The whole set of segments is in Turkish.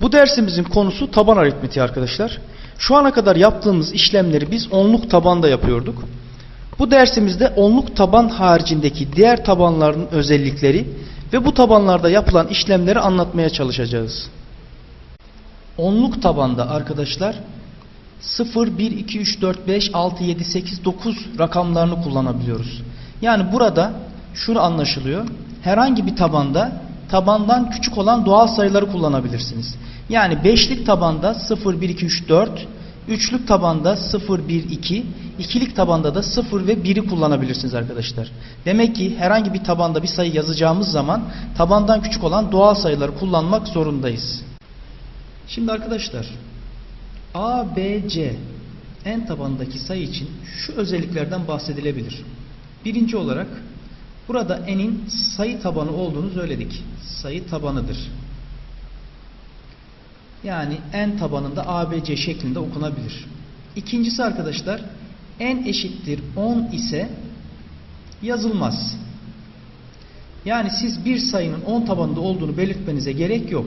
Bu dersimizin konusu taban aritmetiği arkadaşlar. Şu ana kadar yaptığımız işlemleri biz onluk tabanda yapıyorduk. Bu dersimizde onluk taban haricindeki diğer tabanların özellikleri ve bu tabanlarda yapılan işlemleri anlatmaya çalışacağız. Onluk tabanda arkadaşlar 0, 1, 2, 3, 4, 5, 6, 7, 8, 9 rakamlarını kullanabiliyoruz. Yani burada şunu anlaşılıyor. Herhangi bir tabanda tabandan küçük olan doğal sayıları kullanabilirsiniz. Yani beşlik tabanda 0, 1, 2, 3, 4, üçlük tabanda 0, 1, 2, ikilik tabanda da 0 ve 1'i kullanabilirsiniz arkadaşlar. Demek ki herhangi bir tabanda bir sayı yazacağımız zaman tabandan küçük olan doğal sayıları kullanmak zorundayız. Şimdi arkadaşlar A, B, C en tabanındaki sayı için şu özelliklerden bahsedilebilir. Birinci olarak burada n'in sayı tabanı olduğunu söyledik. Sayı tabanıdır. Yani n tabanında A, B, C şeklinde okunabilir. İkincisi arkadaşlar n eşittir 10 ise yazılmaz. Yani siz bir sayının 10 tabanında olduğunu belirtmenize gerek yok.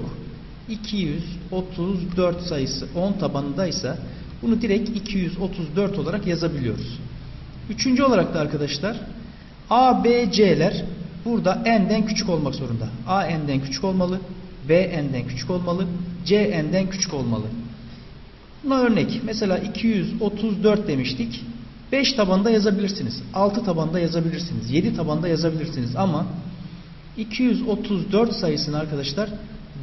234 sayısı 10 tabanındaysa bunu direkt 234 olarak yazabiliyoruz. Üçüncü olarak da arkadaşlar A, B, C'ler burada n'den küçük olmak zorunda. A n'den küçük olmalı, B n'den küçük olmalı, C n'den küçük olmalı. Buna örnek mesela 234 demiştik. 5 tabanda yazabilirsiniz. 6 tabanda yazabilirsiniz. 7 tabanda yazabilirsiniz ama 234 sayısını arkadaşlar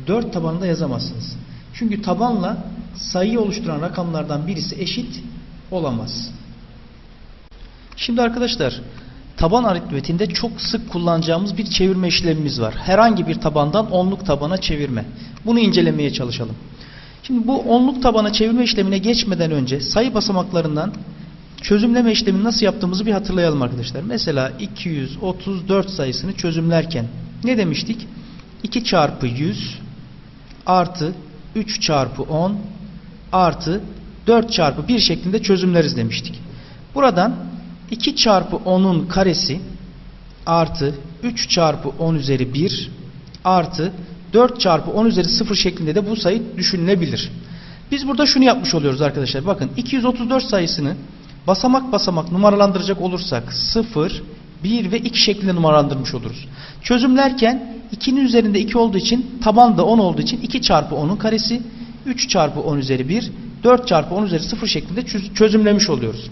4 tabanında yazamazsınız. Çünkü tabanla sayıyı oluşturan rakamlardan birisi eşit olamaz. Şimdi arkadaşlar taban aritmetiğinde çok sık kullanacağımız bir çevirme işlemimiz var. Herhangi bir tabandan onluk tabana çevirme. Bunu incelemeye çalışalım. Şimdi bu onluk tabana çevirme işlemine geçmeden önce sayı basamaklarından çözümleme işlemini nasıl yaptığımızı bir hatırlayalım arkadaşlar. Mesela 234 sayısını çözümlerken ne demiştik? 2 çarpı 100 artı 3 çarpı 10 artı 4 çarpı 1 şeklinde çözümleriz demiştik. Buradan 2 çarpı 10'un karesi artı 3 çarpı 10 üzeri 1 artı 4 çarpı 10 üzeri 0 şeklinde de bu sayı düşünülebilir. Biz burada şunu yapmış oluyoruz arkadaşlar. Bakın 234 sayısını basamak basamak numaralandıracak olursak 0, 1 ve 2 şeklinde numaralandırmış oluruz. Çözümlerken 2'nin üzerinde 2 olduğu için taban da 10 olduğu için 2 çarpı 10'un karesi 3 çarpı 10 üzeri 1 4 çarpı 10 üzeri 0 şeklinde çöz- çözümlemiş oluyoruz.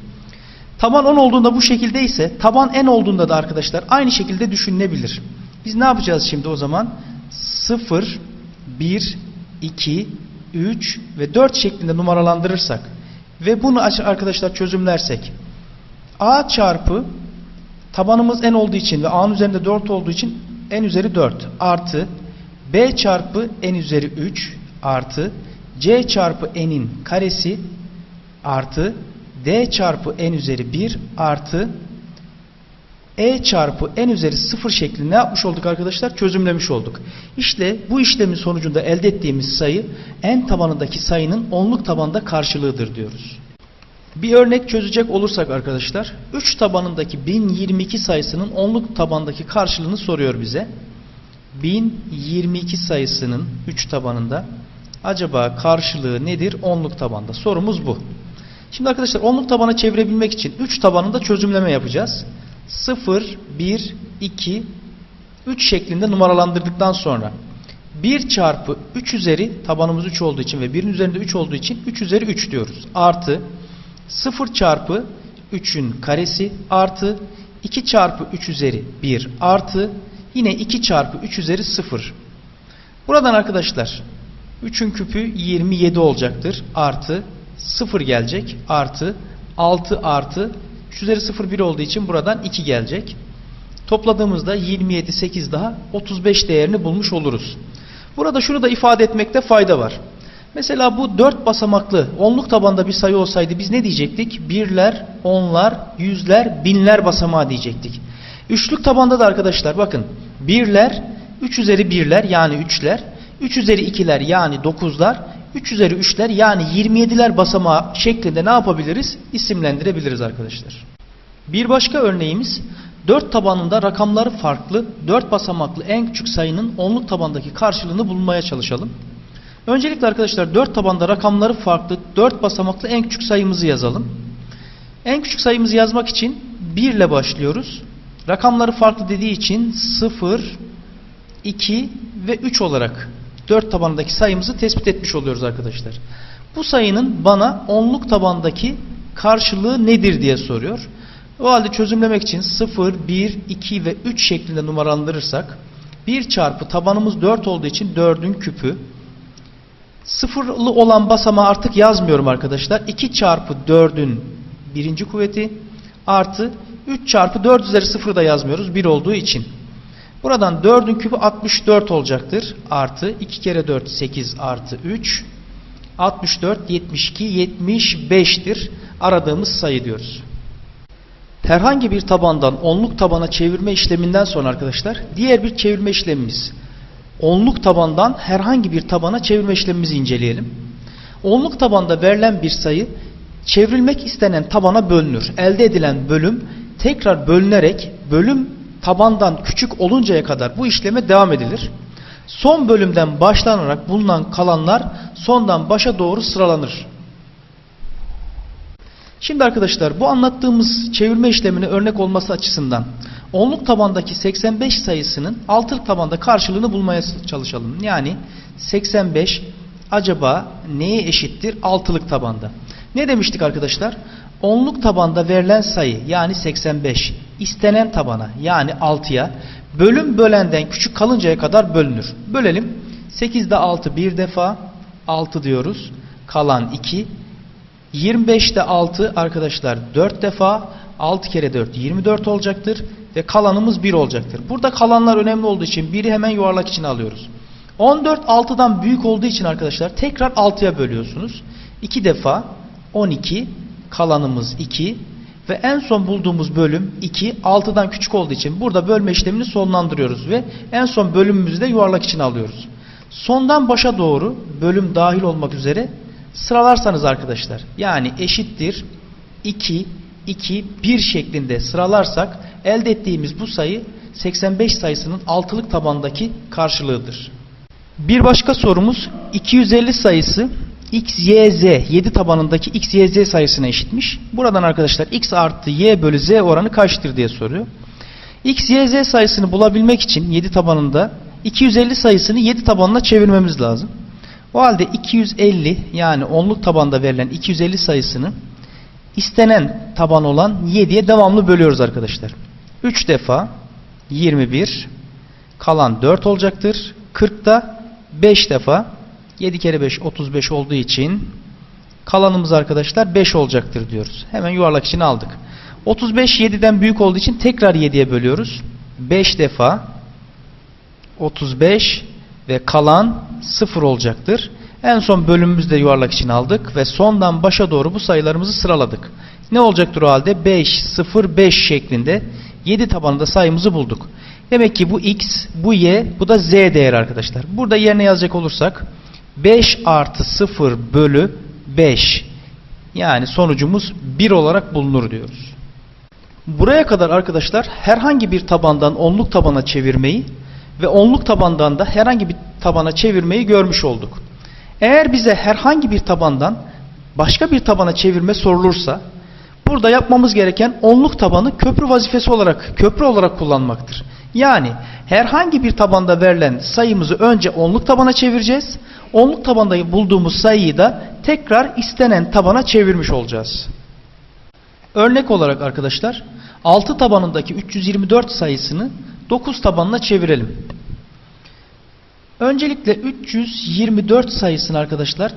Taban 10 olduğunda bu şekilde ise taban n olduğunda da arkadaşlar aynı şekilde düşünülebilir. Biz ne yapacağız şimdi o zaman? 0, 1, 2, 3 ve 4 şeklinde numaralandırırsak ve bunu arkadaşlar çözümlersek a çarpı tabanımız n olduğu için ve a'nın üzerinde 4 olduğu için n üzeri 4 artı b çarpı n üzeri 3 artı c çarpı n'in karesi artı d çarpı n üzeri 1 artı e çarpı n üzeri 0 şeklinde ne yapmış olduk arkadaşlar? Çözümlemiş olduk. İşte bu işlemin sonucunda elde ettiğimiz sayı n tabanındaki sayının onluk tabanda karşılığıdır diyoruz. Bir örnek çözecek olursak arkadaşlar 3 tabanındaki 1022 sayısının onluk tabandaki karşılığını soruyor bize. 1022 sayısının 3 tabanında acaba karşılığı nedir onluk tabanda? Sorumuz bu. Şimdi arkadaşlar onluk tabana çevirebilmek için 3 tabanında çözümleme yapacağız. 0, 1, 2, 3 şeklinde numaralandırdıktan sonra 1 çarpı 3 üzeri tabanımız 3 olduğu için ve 1'in üzerinde 3 olduğu için 3 üzeri 3 diyoruz. Artı 0 çarpı 3'ün karesi artı 2 çarpı 3 üzeri 1 artı yine 2 çarpı 3 üzeri 0. Buradan arkadaşlar 3'ün küpü 27 olacaktır. Artı 0 gelecek. Artı 6 artı 3 üzeri 0 1 olduğu için buradan 2 gelecek. Topladığımızda 27 8 daha 35 değerini bulmuş oluruz. Burada şunu da ifade etmekte fayda var. Mesela bu 4 basamaklı onluk tabanda bir sayı olsaydı biz ne diyecektik? Birler, onlar, yüzler, binler basamağı diyecektik. Üçlük tabanda da arkadaşlar bakın birler, 3 üzeri birler yani üçler, 3 üzeri ikiler yani dokuzlar, 3 üzeri üçler yani 27'ler basamağı şeklinde ne yapabiliriz? İsimlendirebiliriz arkadaşlar. Bir başka örneğimiz 4 tabanında rakamları farklı 4 basamaklı en küçük sayının onluk tabandaki karşılığını bulmaya çalışalım. Öncelikle arkadaşlar 4 tabanda rakamları farklı 4 basamaklı en küçük sayımızı yazalım. En küçük sayımızı yazmak için 1 ile başlıyoruz. Rakamları farklı dediği için 0, 2 ve 3 olarak 4 tabandaki sayımızı tespit etmiş oluyoruz arkadaşlar. Bu sayının bana onluk tabandaki karşılığı nedir diye soruyor. O halde çözümlemek için 0, 1, 2 ve 3 şeklinde numaralandırırsak 1 çarpı tabanımız 4 olduğu için 4'ün küpü Sıfırlı olan basamağı artık yazmıyorum arkadaşlar. 2 çarpı 4'ün birinci kuvveti artı 3 çarpı 4 üzeri 0 da yazmıyoruz 1 olduğu için. Buradan 4'ün küpü 64 olacaktır. Artı 2 kere 4 8 artı 3 64 72 75'tir. Aradığımız sayı diyoruz. Herhangi bir tabandan onluk tabana çevirme işleminden sonra arkadaşlar diğer bir çevirme işlemimiz. Onluk tabandan herhangi bir tabana çevirme işlemimizi inceleyelim. Onluk tabanda verilen bir sayı çevrilmek istenen tabana bölünür. Elde edilen bölüm tekrar bölünerek bölüm tabandan küçük oluncaya kadar bu işleme devam edilir. Son bölümden başlanarak bulunan kalanlar sondan başa doğru sıralanır. Şimdi arkadaşlar bu anlattığımız çevirme işlemine örnek olması açısından onluk tabandaki 85 sayısının altılık tabanda karşılığını bulmaya çalışalım. Yani 85 acaba neye eşittir altılık tabanda? Ne demiştik arkadaşlar? Onluk tabanda verilen sayı yani 85 istenen tabana yani 6'ya bölüm bölenden küçük kalıncaya kadar bölünür. Bölelim. 8'de 6 bir defa 6 diyoruz. Kalan 2 25'te 6 arkadaşlar 4 defa 6 kere 4 24 olacaktır ve kalanımız 1 olacaktır. Burada kalanlar önemli olduğu için 1'i hemen yuvarlak içine alıyoruz. 14 6'dan büyük olduğu için arkadaşlar tekrar 6'ya bölüyorsunuz. 2 defa 12 kalanımız 2 ve en son bulduğumuz bölüm 2 6'dan küçük olduğu için burada bölme işlemini sonlandırıyoruz ve en son bölümümüzü de yuvarlak içine alıyoruz. Sondan başa doğru bölüm dahil olmak üzere sıralarsanız arkadaşlar yani eşittir 2 2 1 şeklinde sıralarsak elde ettiğimiz bu sayı 85 sayısının altılık tabandaki karşılığıdır. Bir başka sorumuz 250 sayısı x, y, z 7 tabanındaki x, y, z sayısına eşitmiş. Buradan arkadaşlar x artı y bölü z oranı kaçtır diye soruyor. x, y, z sayısını bulabilmek için 7 tabanında 250 sayısını 7 tabanına çevirmemiz lazım. O halde 250 yani onluk tabanda verilen 250 sayısını istenen taban olan 7'ye devamlı bölüyoruz arkadaşlar. 3 defa 21 kalan 4 olacaktır. 40'da 5 defa 7 kere 5 35 olduğu için kalanımız arkadaşlar 5 olacaktır diyoruz. Hemen yuvarlak içine aldık. 35 7'den büyük olduğu için tekrar 7'ye bölüyoruz. 5 defa 35 ve kalan 0 olacaktır. En son bölümümüzü de yuvarlak için aldık ve sondan başa doğru bu sayılarımızı sıraladık. Ne olacaktır o halde? 5, 0, 5 şeklinde 7 tabanında sayımızı bulduk. Demek ki bu x, bu y, bu da z değeri arkadaşlar. Burada yerine yazacak olursak 5 artı 0 bölü 5 yani sonucumuz 1 olarak bulunur diyoruz. Buraya kadar arkadaşlar herhangi bir tabandan onluk tabana çevirmeyi ve onluk tabandan da herhangi bir tabana çevirmeyi görmüş olduk. Eğer bize herhangi bir tabandan başka bir tabana çevirme sorulursa burada yapmamız gereken onluk tabanı köprü vazifesi olarak köprü olarak kullanmaktır. Yani herhangi bir tabanda verilen sayımızı önce onluk tabana çevireceğiz. Onluk tabanda bulduğumuz sayıyı da tekrar istenen tabana çevirmiş olacağız. Örnek olarak arkadaşlar 6 tabanındaki 324 sayısını 9 tabanına çevirelim. Öncelikle 324 sayısını arkadaşlar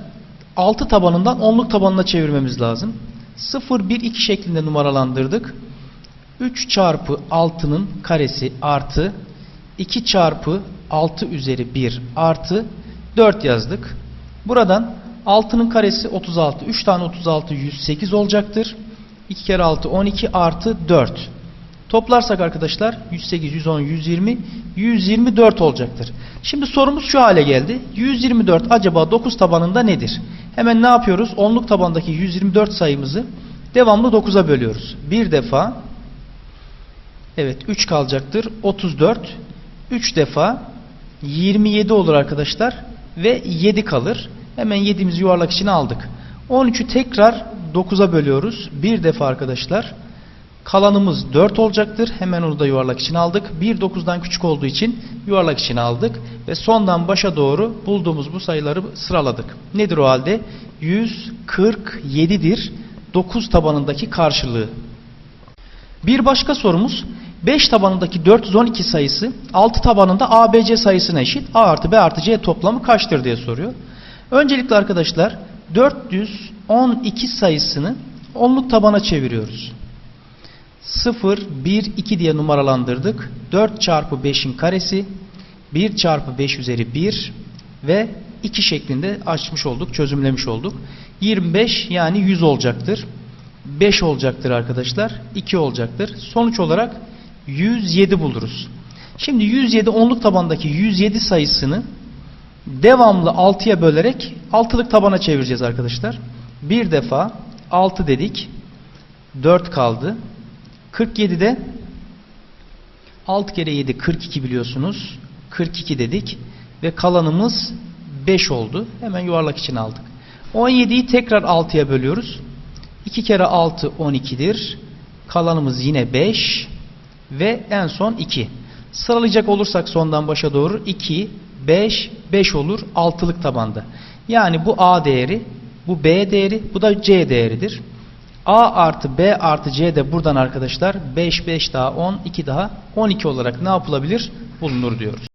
6 tabanından 10'luk tabanına çevirmemiz lazım. 0, 1, 2 şeklinde numaralandırdık. 3 çarpı 6'nın karesi artı 2 çarpı 6 üzeri 1 artı 4 yazdık. Buradan 6'nın karesi 36. 3 tane 36 108 olacaktır. 2 kere 6 12 artı 4. Toplarsak arkadaşlar 108, 110, 120, 124 olacaktır. Şimdi sorumuz şu hale geldi. 124 acaba 9 tabanında nedir? Hemen ne yapıyoruz? Onluk tabandaki 124 sayımızı devamlı 9'a bölüyoruz. Bir defa evet 3 kalacaktır. 34 3 defa 27 olur arkadaşlar ve 7 kalır. Hemen 7'mizi yuvarlak içine aldık. 13'ü tekrar 9'a bölüyoruz. Bir defa arkadaşlar. Kalanımız 4 olacaktır. Hemen onu da yuvarlak içine aldık. 1 9'dan küçük olduğu için yuvarlak içine aldık. Ve sondan başa doğru bulduğumuz bu sayıları sıraladık. Nedir o halde? 147'dir. 9 tabanındaki karşılığı. Bir başka sorumuz 5 tabanındaki 412 sayısı 6 tabanında ABC sayısına eşit. A artı B artı C toplamı kaçtır diye soruyor. Öncelikle arkadaşlar 412 sayısını onluk tabana çeviriyoruz. 0, 1, 2 diye numaralandırdık. 4 çarpı 5'in karesi 1 çarpı 5 üzeri 1 ve 2 şeklinde açmış olduk, çözümlemiş olduk. 25 yani 100 olacaktır. 5 olacaktır arkadaşlar. 2 olacaktır. Sonuç olarak 107 buluruz. Şimdi 107 onluk tabandaki 107 sayısını devamlı 6'ya bölerek altılık tabana çevireceğiz arkadaşlar. Bir defa 6 dedik. 4 kaldı. 47'de 6 kere 7 42 biliyorsunuz. 42 dedik ve kalanımız 5 oldu. Hemen yuvarlak içine aldık. 17'yi tekrar 6'ya bölüyoruz. 2 kere 6 12'dir. Kalanımız yine 5 ve en son 2. Sıralayacak olursak sondan başa doğru 2, 5, 5 olur altılık tabanda. Yani bu A değeri, bu B değeri, bu da C değeridir. A artı B artı C de buradan arkadaşlar 5, 5 daha 10, 2 daha 12 olarak ne yapılabilir? Bulunur diyoruz.